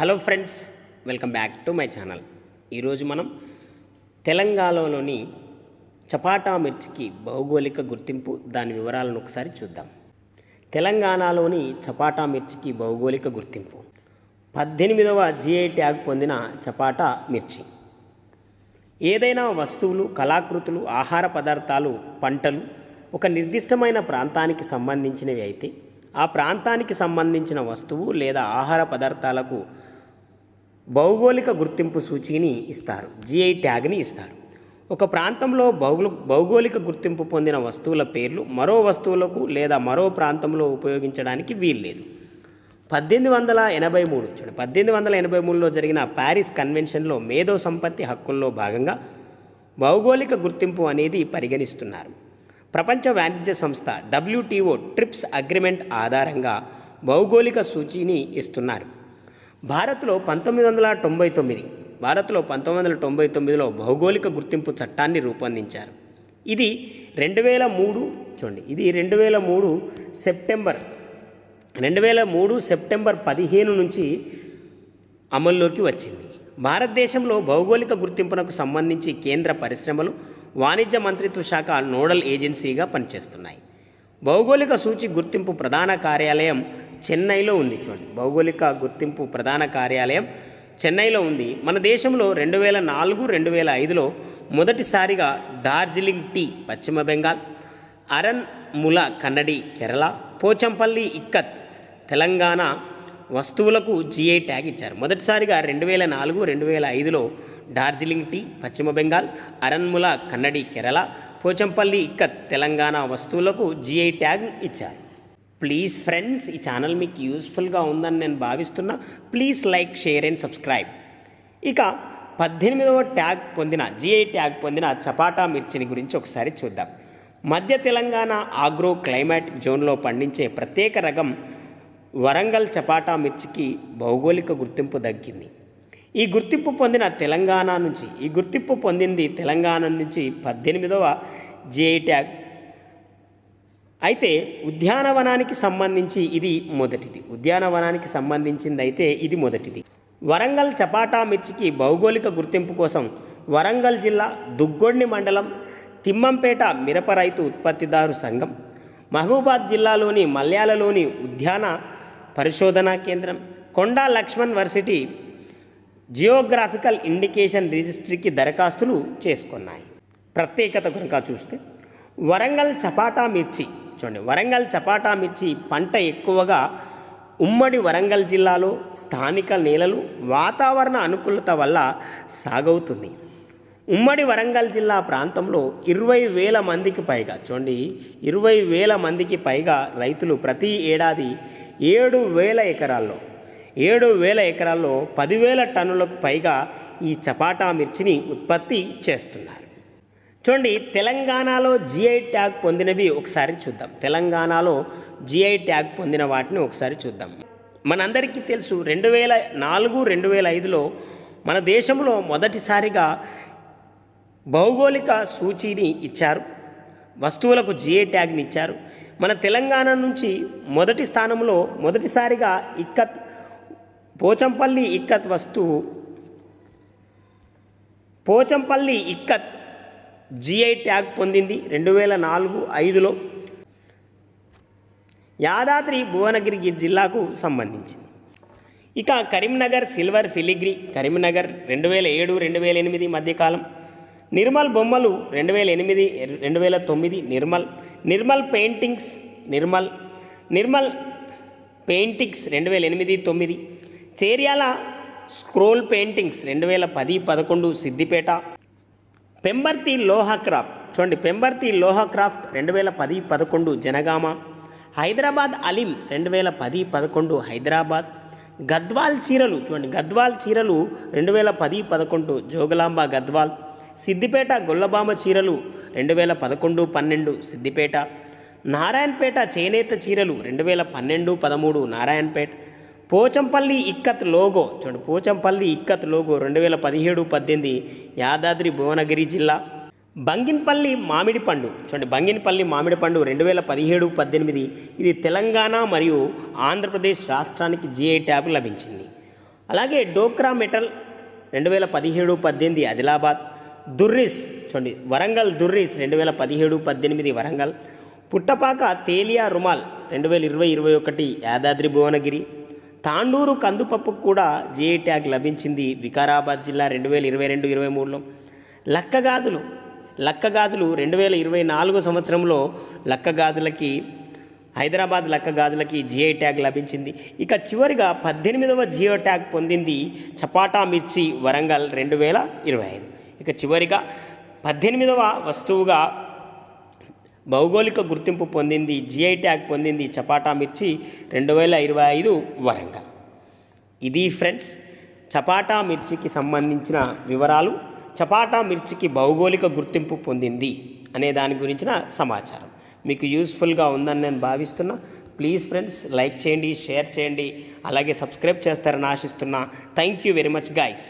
Hello friends welcome back to my channel. ఈరోజు మనం తెలంగాణలోని చపాటా మిర్చికి భౌగోళిక గుర్తింపు దాని వివరాలను ఒకసారి చూద్దాం. తెలంగాణలోని చపాటా మిర్చికి భౌగోళిక గుర్తింపు. పద్దెనిమిదవ జిఐ ట్యాగ్ పొందిన చపాటా మిర్చి. ఏదైనా వస్తువులు కళాకృతులు ఆహార పదార్థాలు పంటలు ఒక నిర్దిష్టమైన ప్రాంతానికి సంబంధించినవి అయితే ఆ ప్రాంతానికి సంబంధించిన వస్తువు లేదా ఆహార పదార్థాలకు భౌగోళిక గుర్తింపు సూచిని ఇస్తారు జిఐ ట్యాగ్ని ఇస్తారు. ఒక ప్రాంతంలో భౌగోళ భౌగోళిక గుర్తింపు పొందిన వస్తువుల పేర్లు మరో వస్తువులకు లేదా మరో ప్రాంతంలో ఉపయోగించడానికి వీల్లేదు. పద్దెనిమిది వందల ఎనభై మూడు చూడండి పద్దెనిమిది వందల ఎనభై మూడులో జరిగిన ప్యారిస్ కన్వెన్షన్లో మేధో సంపత్తి హక్కుల్లో భాగంగా భౌగోళిక గుర్తింపు అనేది పరిగణిస్తున్నారు. ప్రపంచ వాణిజ్య సంస్థ డబ్ల్యూటీఓ ట్రిప్స్ అగ్రిమెంట్ ఆధారంగా భౌగోళిక సూచిని ఇస్తున్నారు. భారత్లో పంతొమ్మిది వందల తొంభై తొమ్మిది భారత్లో పంతొమ్మిది వందల తొంభై తొమ్మిదిలో భౌగోళిక గుర్తింపు చట్టాన్ని రూపొందించారు. ఇది రెండు వేల మూడు చూడండి ఇది రెండు వేల మూడు సెప్టెంబర్ రెండు వేల మూడు సెప్టెంబర్ పదిహేను నుంచి అమల్లోకి వచ్చింది. భారతదేశంలో భౌగోళిక గుర్తింపునకు సంబంధించి కేంద్ర పరిశ్రమలు వాణిజ్య మంత్రిత్వ శాఖ నోడల్ ఏజెన్సీగా పనిచేస్తున్నాయి. భౌగోళిక సూచి గుర్తింపు ప్రధాన కార్యాలయం చెన్నైలో ఉంది చూడండి. భౌగోళిక గుర్తింపు ప్రధాన కార్యాలయం చెన్నైలో ఉంది. మన దేశంలో రెండు వేల నాలుగు రెండు వేల ఐదులో మొదటిసారిగా డార్జిలింగ్ టీ పశ్చిమ బెంగాల్ అరన్ ముల కన్నడి కేరళ పోచంపల్లి ఇక్కత్ తెలంగాణ వస్తువులకు జిఐ ట్యాగ్ ఇచ్చారు. మొదటిసారిగా రెండు వేల నాలుగు రెండు వేల ఐదులో డార్జిలింగ్ టీ పశ్చిమ బెంగాల్ అరన్ముల కన్నడి కేరళ పోచంపల్లి ఇక్కత్ తెలంగాణ వస్తువులకు జిఐ ట్యాగ్ ఇచ్చారు. ప్లీజ్ ఫ్రెండ్స్ ఈ ఛానల్ మీకు యూస్ఫుల్గా ఉందని నేను భావిస్తున్నా. Please like share and subscribe ఇక పద్దెనిమిదవ ట్యాగ్ పొందిన జిఐ ట్యాగ్ పొందిన చపాటా మిర్చిని గురించి ఒకసారి చూద్దాం. మధ్య తెలంగాణ ఆగ్రో క్లైమేట్ జోన్లో పండించే ప్రత్యేక రకం వరంగల్ చపాటా మిర్చికి భౌగోళిక గుర్తింపు దక్కింది. ఈ గుర్తింపు పొందిన తెలంగాణ నుంచి ఈ గుర్తింపు పొందింది తెలంగాణ నుంచి పద్దెనిమిదవ జిఐ ట్యాగ్ అయితే ఉద్యానవనానికి సంబంధించి ఇది మొదటిది. ఉద్యానవనానికి సంబంధించింది అయితే ఇది మొదటిది. వరంగల్ చపాటా మిర్చికి భౌగోళిక గుర్తింపు కోసం వరంగల్ జిల్లా దుగ్గొండి మండలం తిమ్మంపేట మిరప రైతు ఉత్పత్తిదారు సంఘం మహబూబాద్ జిల్లాలోని మల్యాలలోని ఉద్యాన పరిశోధనా కేంద్రం Konda Laxman varsity geographical indication రిజిస్ట్రీకి దరఖాస్తులు చేసుకున్నాయి. ప్రత్యేకత కనుక చూస్తే వరంగల్ చపాటా మిర్చి చూడండి వరంగల్ చపాటా మిర్చి పంట ఎక్కువగా ఉమ్మడి వరంగల్ జిల్లాలో స్థానిక నేలలు వాతావరణ అనుకూలత వల్ల సాగవుతుంది. ఉమ్మడి వరంగల్ జిల్లా ప్రాంతంలో ఇరవై వేల మందికి పైగా చూడండి ఇరవై వేల మందికి పైగా రైతులు ప్రతి ఏడాది ఏడు వేల ఎకరాల్లో ఏడు వేల ఎకరాల్లో పదివేల టన్నులకు పైగా ఈ చపాటా మిర్చిని ఉత్పత్తి చేస్తున్నారు. చూడండి తెలంగాణలో జిఐ ట్యాగ్ పొందినవి ఒకసారి చూద్దాం. తెలంగాణలో జిఐ ట్యాగ్ పొందిన వాటిని ఒకసారి చూద్దాం. మనందరికీ తెలుసు రెండు వేల నాలుగు రెండు వేల ఐదులో మన దేశంలో మొదటిసారిగా భౌగోళిక సూచీని ఇచ్చారు. వస్తువులకు జిఐ ట్యాగ్ని ఇచ్చారు. మన తెలంగాణ నుంచి మొదటి స్థానంలో మొదటిసారిగా ఇక్కత్ పోచంపల్లి ఇక్కత్ వస్తువు పోచంపల్లి ఇక్కత్ జిఐ ట్యాగ్ పొందింది రెండు వేల నాలుగు ఐదులో. యాదాద్రి భువనగిరి జిల్లాకు సంబంధించింది. ఇక కరీంనగర్ సిల్వర్ ఫిలిగ్రీ. కరీంనగర్ రెండు వేల ఏడు రెండు వేల ఎనిమిది మధ్యకాలం. నిర్మల్ బొమ్మలు రెండు వేల ఎనిమిది రెండు వేల తొమ్మిది నిర్మల్. నిర్మల్ పెయింటింగ్స్ నిర్మల్. నిర్మల్ పెయింటింగ్స్ రెండు వేల ఎనిమిది తొమ్మిది. చేర్యాల స్క్రోల్ పెయింటింగ్స్ రెండు వేల పది పదకొండు సిద్దిపేట. పెంబర్తి లోహ క్రాఫ్ట్. చూడండి పెంబర్తి లోహ క్రాఫ్ట్ రెండు వేల పది పదకొండు జనగామ. హైదరాబాద్ అలీం రెండు వేల పది పదకొండు హైదరాబాద్. గద్వాల్ చీరలు చూడండి గద్వాల్ చీరలు రెండు వేల పది పదకొండు జోగులాంబ గద్వాల్. సిద్దిపేట గొల్లబామ చీరలు రెండు వేల పదకొండు పన్నెండు సిద్దిపేట. నారాయణపేట చేనేత చీరలు రెండు వేల పన్నెండు పదమూడు నారాయణపేట. పోచంపల్లి ఇక్కత్ లోగో చూడండి పోచంపల్లి ఇక్కత్ లోగో రెండు వేల పదిహేడు పద్దెనిమిది యాదాద్రి భువనగిరి జిల్లా. బంగిన్పల్లి మామిడి పండు చూడండి బంగినపల్లి మామిడి పండు రెండు వేల పదిహేడు పద్దెనిమిది ఇది తెలంగాణ మరియు ఆంధ్రప్రదేశ్ రాష్ట్రానికి జిఐ ట్యాబ్ లభించింది. అలాగే డోక్రా మెటల్ రెండు వేల పదిహేడు పద్దెనిమిది ఆదిలాబాద్ దుర్రిస్ చూడండి వరంగల్ దుర్రిస్ రెండు వేల పదిహేడు పద్దెనిమిది వరంగల్ పుట్టపాక తేలియా రుమాల్ రెండు వేల ఇరవై ఇరవై ఒకటి యాదాద్రి భువనగిరి తాండూరు కందుపప్పుకు కూడా జిఐ ట్యాగ్ లభించింది వికారాబాద్ జిల్లా రెండు వేల ఇరవై రెండు ఇరవై మూడులో. లక్కగాజులు. లక్కగాజులు రెండు వేల ఇరవై నాలుగు సంవత్సరంలో లక్కగాజులకి హైదరాబాద్ లక్కగాజులకి జిఐ ట్యాగ్ లభించింది. ఇక చివరిగా పద్దెనిమిదవ జియో ట్యాగ్ పొందింది చపాటా మిర్చి వరంగల్ రెండు వేల ఇరవై ఐదు. ఇక చివరిగా పద్దెనిమిదవ వస్తువుగా భౌగోళిక గుర్తింపు పొందింది జిఐ ట్యాగ్ పొందింది చపాటా మిర్చి రెండు వేల ఇరవై ఐదు వరంగల్. ఇది ఫ్రెండ్స్ చపాటా మిర్చికి సంబంధించిన వివరాలు చపాటా మిర్చికి భౌగోళిక గుర్తింపు పొందింది అనే దాని గురించిన సమాచారం. మీకు యూస్ఫుల్గా ఉందని నేను భావిస్తున్నా. ప్లీజ్ ఫ్రెండ్స్ లైక్ చేయండి షేర్ చేయండి అలాగే సబ్స్క్రైబ్ చేస్తారని ఆశిస్తున్నా. Thank you very much guys